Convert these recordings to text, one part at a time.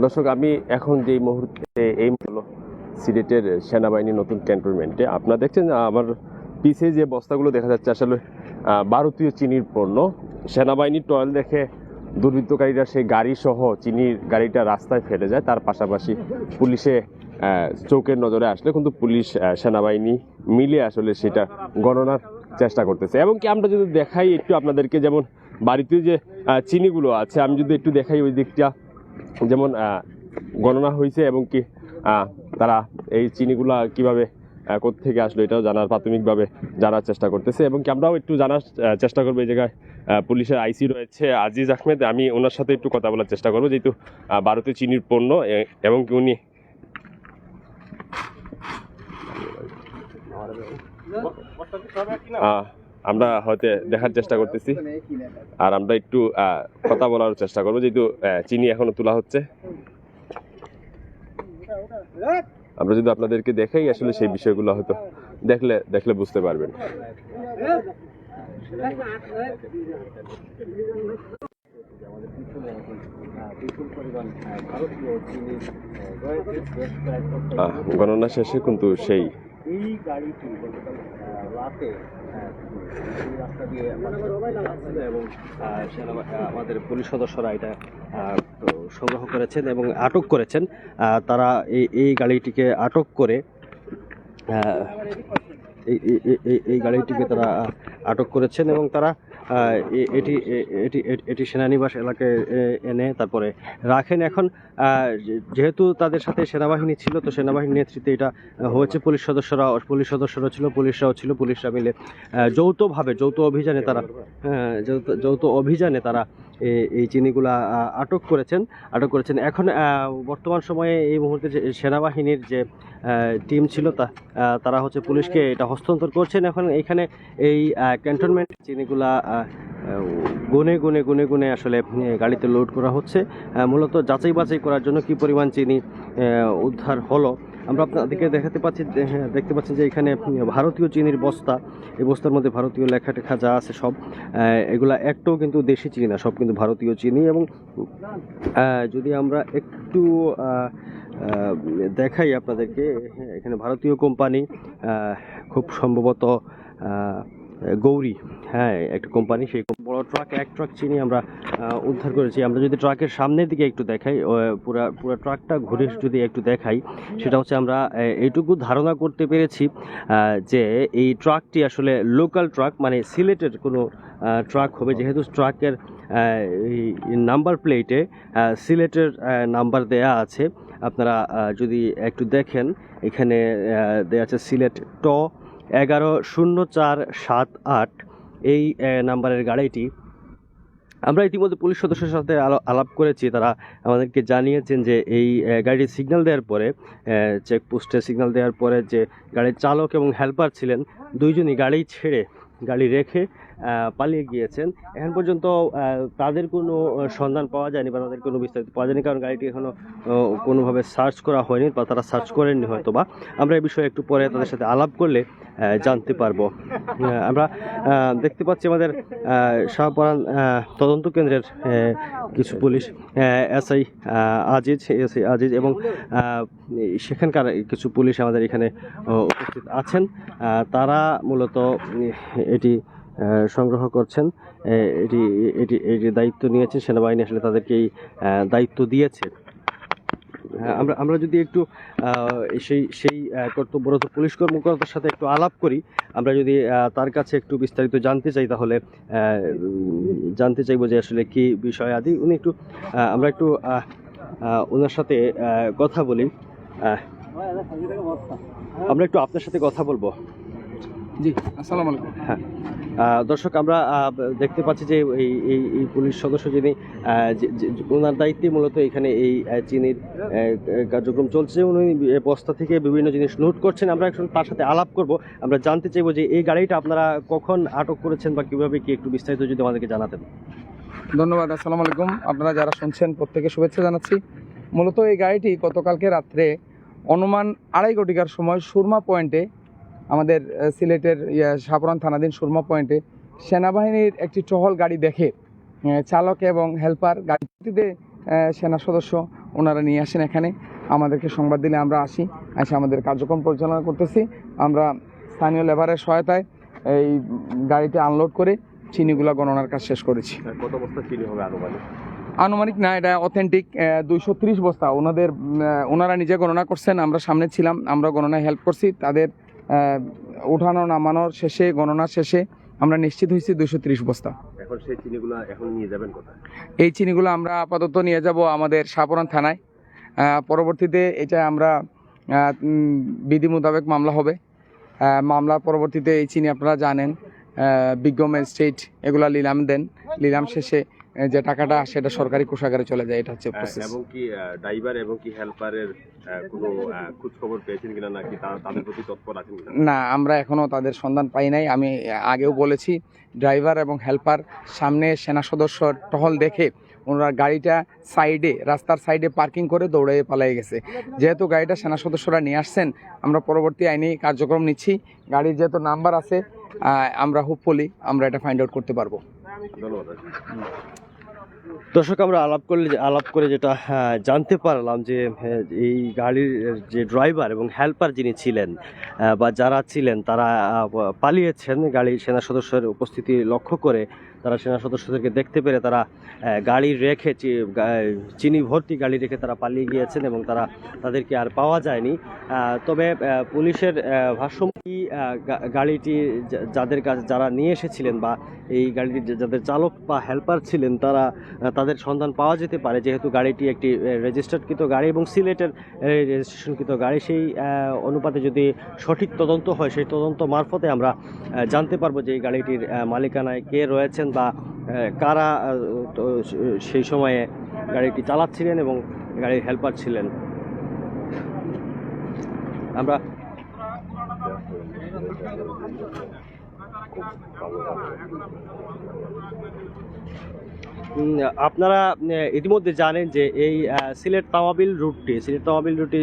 দর্শক, আমি এখন যেই মুহূর্তে এই হলো সিলেটের সেনাবাহিনীর নতুন ক্যান্টনমেন্টে, আপনারা দেখছেন আমার পিছে যে বস্তাগুলো দেখা যাচ্ছে, আসলে ভারতীয় চিনির পণ্য। সেনাবাহিনীর টয়েল দেখে দুর্বৃত্তকারীরা সেই গাড়ি সহ চিনির গাড়িটা রাস্তায় ফেলে যায়। তার পাশাপাশি পুলিশে চৌকের নজরে আসলে কিন্তু পুলিশ সেনাবাহিনী মিলে আসলে সেটা গণনার চেষ্টা করতেছে। এবং কি আমরা যদি দেখাই একটু আপনাদেরকে, যেমন বাড়িতে যে চিনিগুলো আছে, আমি যদি একটু দেখাই ওই দিকটা। যেমন গণনা হয়েছে এবং কি তারা এই চিনিগুলা কীভাবে থেকে আসলো এটাও জানার, প্রাথমিকভাবে জানার চেষ্টা করতেছে এবং কি আমরাও একটু জানার চেষ্টা করব এই জায়গায় পুলিশের আইসি রয়েছে আজিজ আহমেদ। আমি ওনার সাথে একটু কথা বলার চেষ্টা করব, যেহেতু ভারতীয় চিনির পণ্য এবং কি উনি আমরা হয়তো দেখার চেষ্টা করতেছি। আর আমরা একটু কথা বলার চেষ্টা করব, যেহেতু চিনি এখনও তোলা হচ্ছে। আমরা যদি আপনাদেরকে দেখাই আসলে সেই বিষয়গুলো হয়তো দেখলে দেখলে বুঝতে পারবেন। গণনা শেষে কিন্তু সেই এই গাড়িটি গতকাল রাতে রাস্তা দিয়ে এবং আমাদের পুলিশ সদস্যরা এটা সংগ্রহ করেছেন এবং আটক করেছেন। তারা এই এই গাড়িটিকে আটক করে এই, এই- গাড়িটিকে তারা আটক করেছেন এবং তারা এটি এটি এটি- সেনানিবাস এলাকায় এনে তারপরে রাখেন। এখন যেহেতু তাদের সাথে সেনাবাহিনী ছিল, তো সেনাবাহিনীর নেতৃত্বে এটা হয়েছে। পুলিশ সদস্যরা পুলিশ সদস্যরা ছিল, পুলিশরাও ছিল, পুলিশরা মিলে যৌথভাবে, যৌথ অভিযানে তারা যৌথ অভিযানে তারা এই চিনিগুলা আটক করেছেন আটক করেছেন। এখন বর্তমান সময়ে এই মুহূর্তে যে সেনাবাহিনীর যে টিম ছিল তা তারা হচ্ছে পুলিশকে এটা হস্তান্তর করছেন এখন এখানে এই ক্যান্টনমেন্ট চিনিগুলা গুনে গুনে গুনে গুনে আসলে গাড়িতে লোড করা হচ্ছে মূলত যাচাই বাছাই করার জন্য কি পরিমাণ চিনি উদ্ধার হলো। আমরা আপনাদেরকে দেখাতে পাচ্ছি হ্যাঁ, দেখতে পাচ্ছি যে এখানে ভারতীয় চিনির বস্তা এই বস্তার মধ্যে ভারতীয় লেখা টেখা যা আছে সব এগুলা একটাও কিন্তু দেশি চিনি না সব কিন্তু ভারতীয় চিনি এবং যদি আমরা একটু দেখাই আপনাদেরকে। হ্যাঁ, এখানে ভারতীয় কোম্পানি খুব সম্ভবত গৌরী হ্যাঁ একটা কোম্পানি সেই বড় ট্রাক এক ট্রাক চিনি আমরা উদ্ধার করেছি। আমরা যদি ট্রাকের সামনের দিকে একটু দেখাই পুরা, পুরো ট্রাকটা ঘুরে যদি একটু দেখাই, সেটা হচ্ছে আমরা এইটুকু ধারণা করতে পেরেছি যে এই ট্রাকটি আসলে লোকাল ট্রাক মানে সিলেটের কোনো ট্রাক হবে। যেহেতু ট্রাকের নাম্বার প্লেটে সিলেটের নাম্বার দেয়া আছে। আপনারা যদি একটু দেখেন, এখানে দেয়া আছে সিলেট ট এগারো শূন্য চার সাত আট, এই নাম্বারের গাড়িটি। আমরা ইতিমধ্যে পুলিশ সদস্যের সাথে আলো- আলাপ করেছি, তারা আমাদেরকে জানিয়েছেন যে এই গাড়ির সিগন্যাল দেওয়ার পরে চেকপোস্টে সিগন্যাল দেওয়ার পরে যে গাড়ির চালক এবং হেল্পার ছিলেন, দুইজনই গাড়ি ছেড়ে গাড়ি রেখে পালিয়ে গিয়েছেন। এখন পর্যন্ত তাদের কোনো সন্ধান পাওয়া যায়নি বা তাদের কোনো বিস্তারিত পাওয়া যায়নি, কারণ গাড়িটি এখনও কোনোভাবে সার্চ করা হয়নি বা তারা সার্চ করেননি হয়তো বা আমরা এই বিষয়ে একটু পরে তাদের সাথে আলাপ করলে জানতে পারব। আমরা দেখতে পাচ্ছি আমাদের শাহপরান তদন্ত কেন্দ্রের কিছু police SI Aziz SI Aziz এবং সেখানকার কিছু পুলিশ আমাদের এখানে উপস্থিত আছেন। তারা মূলত এটি সংগ্রহ করছেন। এটি এটি এটি দায়িত্ব নিয়েছে সেনাবাহিনী, আসলে তাদেরকে এই দায়িত্ব দিয়েছে। আমরা আমরা যদি একটু সেই সেই কর্তব্যরত পুলিশ কর্মকর্তার সাথে একটু আলাপ করি, আমরা যদি তার কাছে একটু বিস্তারিত জানতে চাই তাহলে জানতে চাইব যে আসলে কি বিষয় আদি। উনি একটু আমরা একটু ওনার সাথে কথা বলি। আমরা একটু আপনার সাথে কথা বলব। জি আসসালামু আলাইকুম। হ্যাঁ। দর্শক আমরা দেখতে পাচ্ছি যে এই এই এই পুলিশ সদস্য যিনি ওনার দায়িত্বে মূলত এখানে এই চিনির কার্যক্রম চলছে। উনি বস্তা থেকে বিভিন্ন জিনিস নোট করছেন। আমরা এখন তার সাথে আলাপ করব। আমরা জানতে চাইব যে এই গাড়িটা আপনারা কখন আটক করেছেন বা কীভাবে কি একটু বিস্তারিত যদি আমাদেরকে জানাতেন। ধন্যবাদ আসসালামু আলাইকুম। আপনারা যারা শুনছেন প্রত্যেকে শুভেচ্ছা জানাচ্ছি। মূলত এই গাড়িটি গতকালকে রাত্রে অনুমান আড়াই কোটিকার সময় সুরমা পয়েন্টে আমাদের সিলেটের ইয়া, শাহপুরান থানাধীন সুরমা পয়েন্টে সেনাবাহিনীর একটি টহল গাড়ি দেখে চালক এবং হেল্পার গাড়িটিতে আহ, সেনা সদস্য ওনারা নিয়ে আসেন এখানে। আমাদেরকে সংবাদ দিলে আমরা আসি এসে আমাদের কার্যক্রম পরিচালনা করতেছি। আমরা স্থানীয় লেবারের সহায়তায় এই গাড়িতে আনলোড করে চিনিগুলা গণনার কাজ শেষ করেছি। আহ, কত বস্তা চিনি হবে আনুমানিক? আনুমানিক না এটা অথেন্টিক দুইশো ত্রিশ বস্তা। ওনাদের ওনারা নিজে গণনা করছেন আমরা সামনে ছিলাম আমরা গণনায় হেল্প করছি। তাদের ওঠানো নামানোর শেষে গণনার শেষে আমরা নিশ্চিত হয়েছি দুশো ত্রিশ বস্তা। এখন সেই চিনিগুলো এখন নিয়ে যাবেন কোথায়? এই চিনিগুলো আমরা আপাতত নিয়ে যাব আমাদের শাহপুরান থানায়। পরবর্তীতে এটা আমরা বিধি মোতাবেক মামলা হবে। মামলা পরবর্তীতে এই চিনি আপনারা জানেন। বিজ্ঞ ম্যাজিস্ট্রেট এগুলা লিলাম দেন। লিলাম শেষে যে টাকাটা সেটা সরকারি কোষাগারে চলে যায় এটা হচ্ছে প্রসেস এবং কি ড্রাইভার এবং কি হেল্পারের কোনো খোঁজ খবর পেয়েছেন কিনা নাকি তাদের প্রতি তৎপর আছেন কিনা? না আমরা এখনও তাদের সন্ধান পাই নাই। আমি আগেও বলেছি ড্রাইভার এবং হেল্পার সামনে সেনা সদস্য টহল দেখে ওনারা গাড়িটা সাইডে রাস্তার সাইডে পার্কিং করে দৌড়ে পালিয়ে গেছে। যেহেতু গাড়িটা সেনা সদস্যরা নিয়ে আসছেন আমরা পরবর্তী আইনি কার্যক্রম নিচ্ছি। গাড়ির যেহেতু নাম্বার আছে আমরা হোপফুলি আমরা এটা ফাইন্ড আউট করতে পারব। দর্শক আমরা আলাপ করলে আলাপ করে যেটা আহ, জানতে পারলাম যে এই গাড়ির যে ড্রাইভার এবং হেল্পার যিনি ছিলেন বা যারা ছিলেন তারা পালিয়েছেন গাড়ির সেনা সদস্যের উপস্থিতি লক্ষ্য করে তারা সেনা সদস্যদেরকে দেখতে পেরে তারা গাড়ি রেখে চিনি ভর্তি গাড়ি রেখে তারা পালিয়ে গিয়েছেন এবং তারা তাদেরকে আর পাওয়া যায়নি। তবে পুলিশের আহ, ভাষ্য কি গাড়িটি যাদের কাছে যারা নিয়ে এসেছিলেন বা এই গাড়িটির যাদের চালক বা হেল্পার ছিলেন তারা তাদের সন্ধান পাওয়া যেতে পারে। যেহেতু গাড়িটি একটি রেজিস্টার্ডকৃত গাড়ি এবং সিলেটের রেজিস্ট্রেশনকৃত গাড়ি সেই অনুপাতে যদি সঠিক তদন্ত হয় সেই তদন্ত মারফতে আমরা জানতে পারব যে এই গাড়িটির মালিকানায় কে রয়েছেন বা কারা সেই সময়ে গাড়িটি চালাচ্ছিলেন এবং গাড়ির হেল্পার ছিলেন? আমরা আপনারা ইতিমধ্যে জানেন যে এই সিলেট তামাবিল রুটটি, সিলেট তামাবিল রুটটি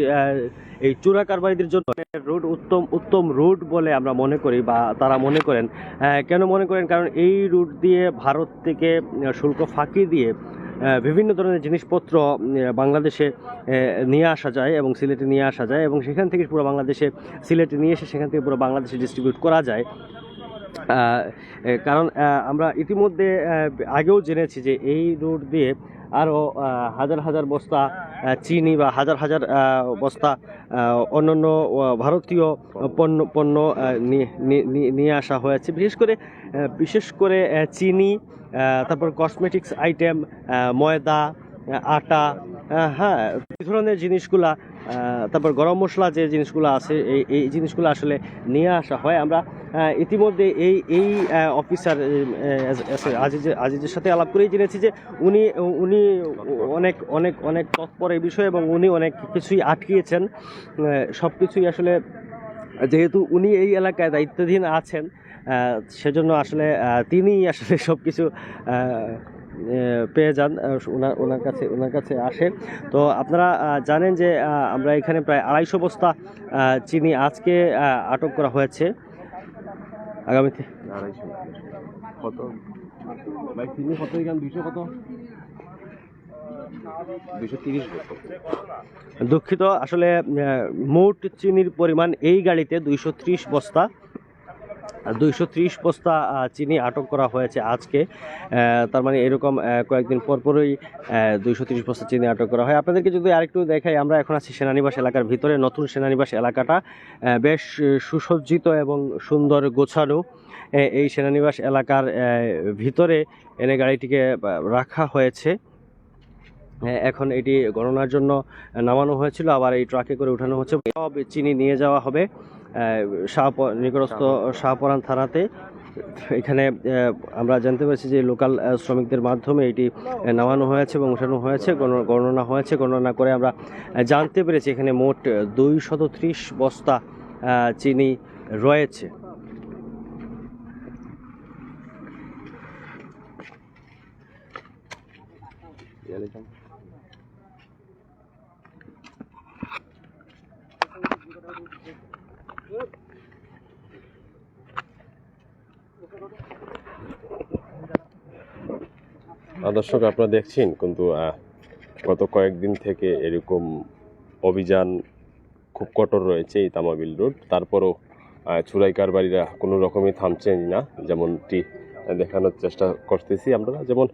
এই চোরা কারবারিদের জন্য রুট উত্তম উত্তম রুট বলে আমরা মনে করি বা তারা মনে করেন। কেন মনে করেন? কারণ এই রুট দিয়ে ভারত থেকে শুল্ক ফাঁকি দিয়ে বিভিন্ন ধরনের জিনিসপত্র বাংলাদেশে নিয়ে আসা যায় এবং সিলেটে নিয়ে আসা যায় এবং সেখান থেকে পুরো বাংলাদেশে, সিলেটে নিয়ে এসে সেখান থেকে পুরো বাংলাদেশে ডিস্ট্রিবিউট করা যায়। কারণ আমরা ইতিমধ্যে আগেও জেনেছি যে এই রুট দিয়ে আরও হাজার হাজার বস্তা চিনি বা হাজার হাজার বস্তা অন্যান্য ভারতীয় পণ্য পণ্য নিয়ে- আসা হয়েছে। বিশেষ করে বিশেষ করে চিনি তারপর কসমেটিক্স আইটেম ময়দা, আটা হ্যাঁ এই ধরনের জিনিসগুলা তারপর গরম মশলা যে জিনিসগুলো আছে, এই এই জিনিসগুলো আসলে নিয়ে আসা হয়। আমরা ইতিমধ্যে এই এই অফিসার আজিজের আজিজের সাথে আলাপ করেই জেনেছি যে উনি উনি অনেক অনেক অনেক তৎপর এই বিষয়ে এবং উনি অনেক কিছুই আটকিয়েছেন। সব কিছুই আসলে যেহেতু উনি এই এলাকায় দায়িত্বাধীন আছেন সেজন্য আসলে তিনিই আসলে সব কিছু পেয়ে যান ওনার ওনার কাছে ওনার কাছে আসে তো আপনারা জানেন যে আমরা এখানে প্রায় আড়াইশো বস্তা চিনি আজকে আটক করা হয়েছে। আগামীতে? আড়াইশো কত? ভাই চিনি কত এখানে? দুইশো কত? দুইশো তিরিশ বছর দুঃখিত আসলে মোট চিনির পরিমাণ এই গাড়িতে দুইশো ত্রিশ বস্তা। দুইশো ত্রিশ বস্তা চিনি আটক করা হয়েছে আজকে। তার মানে এরকম কয়েকদিন পরপরই দুইশো ত্রিশ বস্তা চিনি আটক করা হয়। আপনাদেরকে যদি আরেকটু দেখাই আমরা এখন আছি সেনানিবাস এলাকার ভিতরে নতুন সেনানিবাস এলাকাটা বেশ সুসজ্জিত এবং সুন্দর গোছানো। এই সেনানিবাস এলাকার ভিতরে এনে গাড়িটিকে রাখা হয়েছে। হ্যাঁ, এখন এটি গণনার জন্য নামানো হয়েছিল। আবার এই ট্রাকে করে উঠানো হচ্ছে। সব চিনি নিয়ে যাওয়া হবে। আহ, নিকটস্থ শাহপরান থানাতে এখানে আমরা জানতে পারছি যে লোকাল শ্রমিকদের মাধ্যমে এটি নামানো হয়েছে এবং উঠানো হয়েছে গণ- গণনা হয়েছে গণনা করে আমরা জানতে পেরেছি এখানে মোট দুই শত ত্রিশ বস্তা চিনি রয়েছে। আহ, দর্শক, আপনারা দেখছেন কিন্তু গত কয়েকদিন থেকে এরকম অভিযান খুব কঠোর রয়েছে এই তামাবিল রোড। তারপরও চুরাই কারবারিরা কোনো রকমই থামছেন না, যেমনটি দেখানোর চেষ্টা করতেছি আমরা। যেমন,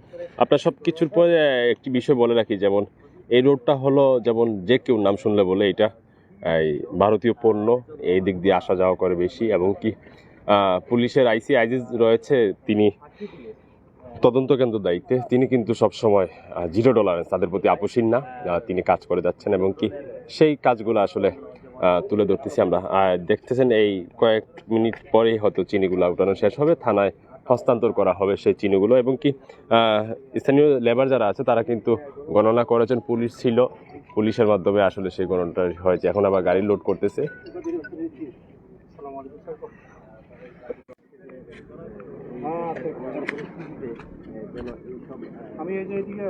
আপনার সব কিছুর পরে একটি বিষয় বলে রাখি, যেমন, এই রোডটা হলো যেমন যে কেউ নাম শুনলে বলে এটা, এই ভারতীয় পণ্য, এই দিক দিয়ে আসা যাওয়া করে বেশি এবং কি পুলিশের আইসি, আইজিজ রয়েছে, তিনি তদন্ত কেন্দ্র দায়িত্বে। তিনি কিন্তু সবসময় জিরো ডলারেন্স তাদের প্রতি আপোষহীন না। তিনি কাজ করে যাচ্ছেন এবং কি সেই কাজগুলো আসলে তুলে ধরতেছি আমরা। দেখতেছেন এই কয়েক মিনিট পরেই হয়তো চিনিগুলো উঠানো শেষ হবে। থানায় হস্তান্তর করা হবে সেই চিনিগুলো এবং কি স্থানীয় লেবার যারা আছে তারা কিন্তু গণনা করেছেন। পুলিশ ছিল। পুলিশের মাধ্যমে আসলে সেই গণনাটা হয়েছে। এখন আবার গাড়ি লোড করতেছে। আমি এই যে এদিকে।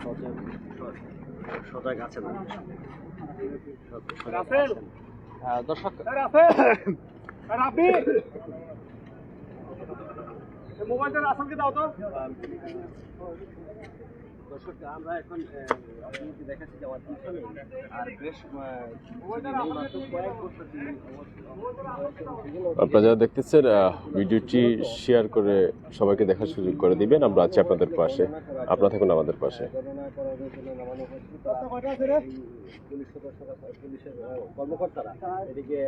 সজাগ সজাগ আছেন। আহ, দর্শক। মোবাইলটা রাসেলকে দাও তো। দর্শক আমরা এখন দেখাচ্ছি যে আর বেশ আপনারা যারা দেখতেছেন ভিডিওটি শেয়ার করে সবাইকে দেখার সুযোগ করে দিবেন। আমরা আছি আপনাদের পাশে। আপনারা থাকুন আমাদের পাশে। কর্মকর্তারা এদিকে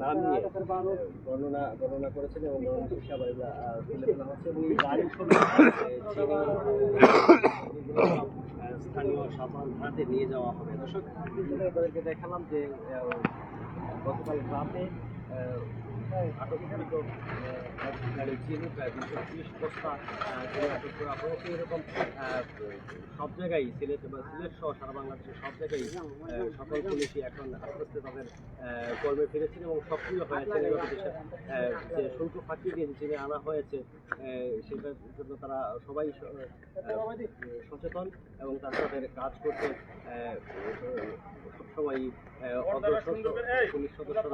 নাম নিয়ে গণনা গণনা করেছেন এবং গণনা হিসাবে এগুলা, আহ, তুলে ফেলা হচ্ছে এবং এই গাড়ি স্থানীয় সাধারণ হাতে নিয়ে যাওয়া হবে। দর্শক দেখালাম যে গতকাল রাতে আটক এরকম সব জায়গায় সিলেট বা সিলেট সারা বাংলাদেশের সব জায়গায় সকল এখন আস্তে তাদের কর্মে ফিরেছেন এবং সক্রিয় হয়েছেন এবং দেশের যে শুল্ক ফাঁকি দিয়ে চিনি আনা হয়েছে সেটার জন্য তারা সবাই সচেতন এবং তারা তাদের কাজ করতে সবসময় পুলিশ সদস্যরা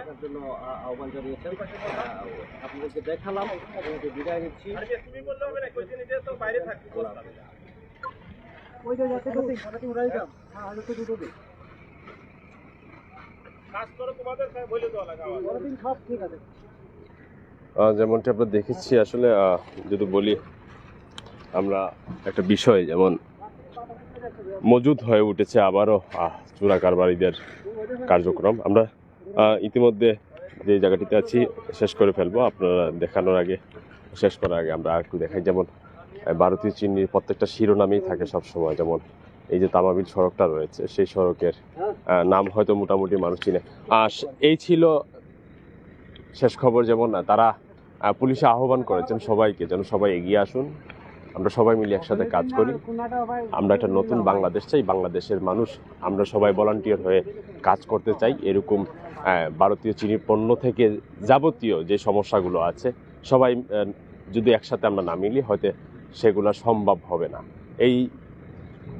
থাকার জন্য আহ্বান জানিয়েছেন। আপনাদেরকে দেখালাম আপনাদেরকে বিদায় নিচ্ছি। আহ, যেমনটি আমরা দেখেছি আসলে যদি বলি আমরা একটা বিষয় যেমন মজুদ হয়ে উঠেছে আবারও চোরা কারবারিদের কার্যক্রম। আমরা ইতিমধ্যে যে জায়গাটিতে আছি, শেষ করে ফেলব। আপনারা দেখানোর আগে, শেষ করার আগে আমরা একটু দেখাই। যেমন ভারতীয় চিনির প্রত্যেকটা শিরোনামেই থাকে সব সময় যেমন, এই যে তামাবিল সড়কটা রয়েছে, সেই সড়কের নাম হয়তো মোটামুটি মানুষ চিনে। আর এই ছিল শেষ খবর। যেমন, তারা পুলিশে আহ্বান করেছেন সবাইকে, যেন সবাই এগিয়ে আসুন। আমরা সবাই মিলে একসাথে কাজ করি। আমরা একটা নতুন বাংলাদেশ চাই বাংলাদেশের মানুষ আমরা সবাই ভলান্টিয়ার হয়ে কাজ করতে চাই। এরকম ভারতীয় চিনি পণ্য থেকে যাবতীয় যে সমস্যাগুলো আছে সবাই যদি একসাথে আমরা না মিলি হয়তো সেগুলো সম্ভব হবে না। এই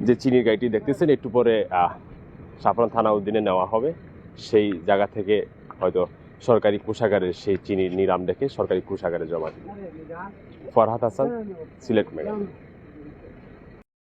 যে চিনির গাড়িটি দেখতেছেন একটু পরে সাফরান থানা উদ্দিনে নেওয়া হবে। সেই জায়গা থেকে হয়তো সরকারি কোষাগারের সেই চিনির নিরাম দেখে সরকারি কোষাগারে জমা দিবে। Farhad Hasan select madam.